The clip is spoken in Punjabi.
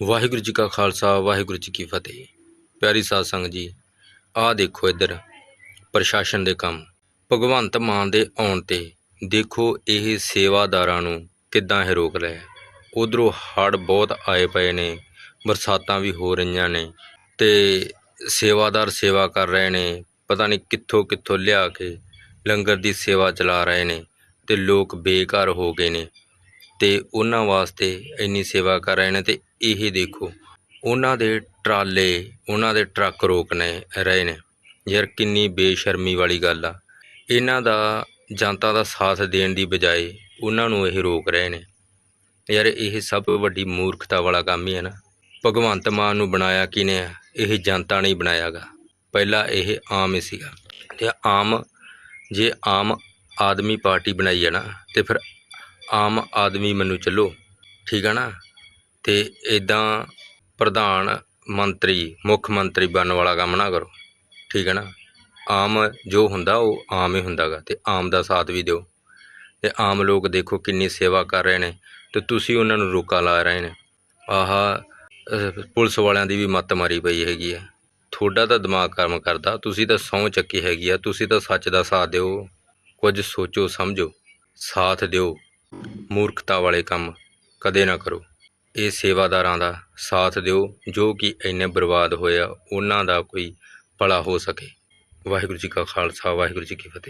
ਵਾਹਿਗੁਰੂ ਜੀ ਕਾ ਖਾਲਸਾ, ਵਾਹਿਗੁਰੂ ਜੀ ਕੀ ਫਤਿਹ। ਪਿਆਰੀ ਸਾਧ ਸੰਗਤ ਜੀ, ਆਹ ਦੇਖੋ ਇੱਧਰ ਪ੍ਰਸ਼ਾਸਨ ਦੇ ਕੰਮ। ਭਗਵੰਤ ਮਾਨ ਦੇ ਆਉਣ ਤੇ ਦੇਖੋ ਇਹ ਸੇਵਾਦਾਰਾਂ ਨੂੰ ਕਿੱਦਾਂ ਇਹ ਰੋਕ ਲਿਆ। ਉਧਰੋਂ ਹੜ੍ਹ ਬਹੁਤ ਆਏ ਪਏ ਨੇ, ਬਰਸਾਤਾਂ ਵੀ ਹੋ ਰਹੀਆਂ ਨੇ ਤੇ ਸੇਵਾਦਾਰ ਸੇਵਾ ਕਰ ਰਹੇ ਨੇ, ਪਤਾ ਨਹੀਂ ਕਿੱਥੋਂ ਕਿੱਥੋਂ ਲਿਆ ਕੇ ਲੰਗਰ ਦੀ ਸੇਵਾ ਚਲਾ ਰਹੇ ਨੇ ਤੇ ਲੋਕ ਬੇਘਰ ਹੋ ਗਏ ਨੇ ਤੇ ਉਹਨਾਂ ਵਾਸਤੇ ਇੰਨੀ ਸੇਵਾ ਕਰ ਰਹੇ ਨੇ ਤੇ ਇਹ ਦੇਖੋ, ਉਹਨਾਂ ਦੇ ਟਰਾਲੇ, ਉਹਨਾਂ ਦੇ ਟਰੱਕ ਰੋਕਨੇ ਰਹੇ ਨੇ। ਯਾਰ ਕਿੰਨੀ ਬੇਸ਼ਰਮੀ ਵਾਲੀ ਗੱਲ ਆ। ਇਹਨਾਂ ਦਾ ਜਨਤਾ ਦਾ ਸਾਥ ਦੇਣ ਦੀ ਬਜਾਏ ਉਹਨਾਂ ਨੂੰ ਇਹ ਰੋਕ ਰਹੇ ਨੇ। ਯਾਰ ਇਹ ਸਭ ਵੱਡੀ ਮੂਰਖਤਾ ਵਾਲਾ ਕੰਮ ਹੀ ਹੈ ਨਾ। ਭਗਵੰਤ ਮਾਨ ਨੂੰ ਬਣਾਇਆ ਕਿਨੇ ਆ? ਇਹ ਜਨਤਾ ਨੇ ਹੀ ਬਣਾਇਆਗਾ। ਪਹਿਲਾਂ ਇਹ ਆਮ ਹੀ ਸੀਗਾ। ਤੇ ਆਮ, ਜੇ ਆਮ ਆਦਮੀ ਪਾਰਟੀ ਬਣਾਈ ਹੈ ਨਾ, ਤੇ ਫਿਰ ਆਮ ਆਦਮੀ ਮੰਨੂ ਚੱਲੋ। ਠੀਕ ਆ ਨਾ? ਤੇ ਇਦਾਂ ਪ੍ਰਧਾਨ ਮੰਤਰੀ, ਮੁੱਖ ਮੰਤਰੀ ਬਣਨ ਵਾਲਾ ਕੰਮ ਨਾ ਕਰੋ। ਠੀਕ ਹੈ ਨਾ? ਆਮ ਜੋ ਹੁੰਦਾ ਉਹ ਆਮ ਹੀ ਹੁੰਦਾਗਾ ਤੇ ਆਮ ਦਾ ਸਾਥ ਵੀ ਦਿਓ। ਤੇ ਆਮ ਲੋਕ ਦੇਖੋ ਕਿੰਨੀ ਸੇਵਾ ਕਰ ਰਹੇ ਨੇ ਤੇ ਤੁਸੀਂ ਉਹਨਾਂ ਨੂੰ ਰੋਕਾ ਲਾ ਰਹੇ ਨੇ। ਆਹ ਪੁਲਿਸ ਵਾਲਿਆਂ ਦੀ ਵੀ ਮੱਤ ਮਾਰੀ ਪਈ ਹੈਗੀ ਹੈ। ਤੁਹਾਡਾ ਤਾਂ ਦਿਮਾਗ ਕੰਮ ਕਰਦਾ, ਤੁਸੀਂ ਤਾਂ ਸਹੁੰ ਚੱਕੀ ਹੈਗੀ ਆ, ਤੁਸੀਂ ਤਾਂ ਸੱਚ ਦਾ ਸਾਥ ਦਿਓ। ਕੁਝ ਸੋਚੋ, ਸਮਝੋ, ਸਾਥ ਦਿਓ। ਮੂਰਖਤਾ ਵਾਲੇ ਕੰਮ ਕਦੇ ਨਾ ਕਰੋ। ਇਹ ਸੇਵਾਦਾਰਾਂ ਦਾ ਸਾਥ ਦਿਓ, ਜੋ ਕਿ ਇੰਨੇ ਬਰਬਾਦ ਹੋਏ ਆ, ਉਹਨਾਂ ਦਾ ਕੋਈ ਭਲਾ ਹੋ ਸਕੇ। ਵਾਹਿਗੁਰੂ ਜੀ ਕਾ ਖਾਲਸਾ, ਵਾਹਿਗੁਰੂ ਜੀ ਕੀ ਫਤਿਹ।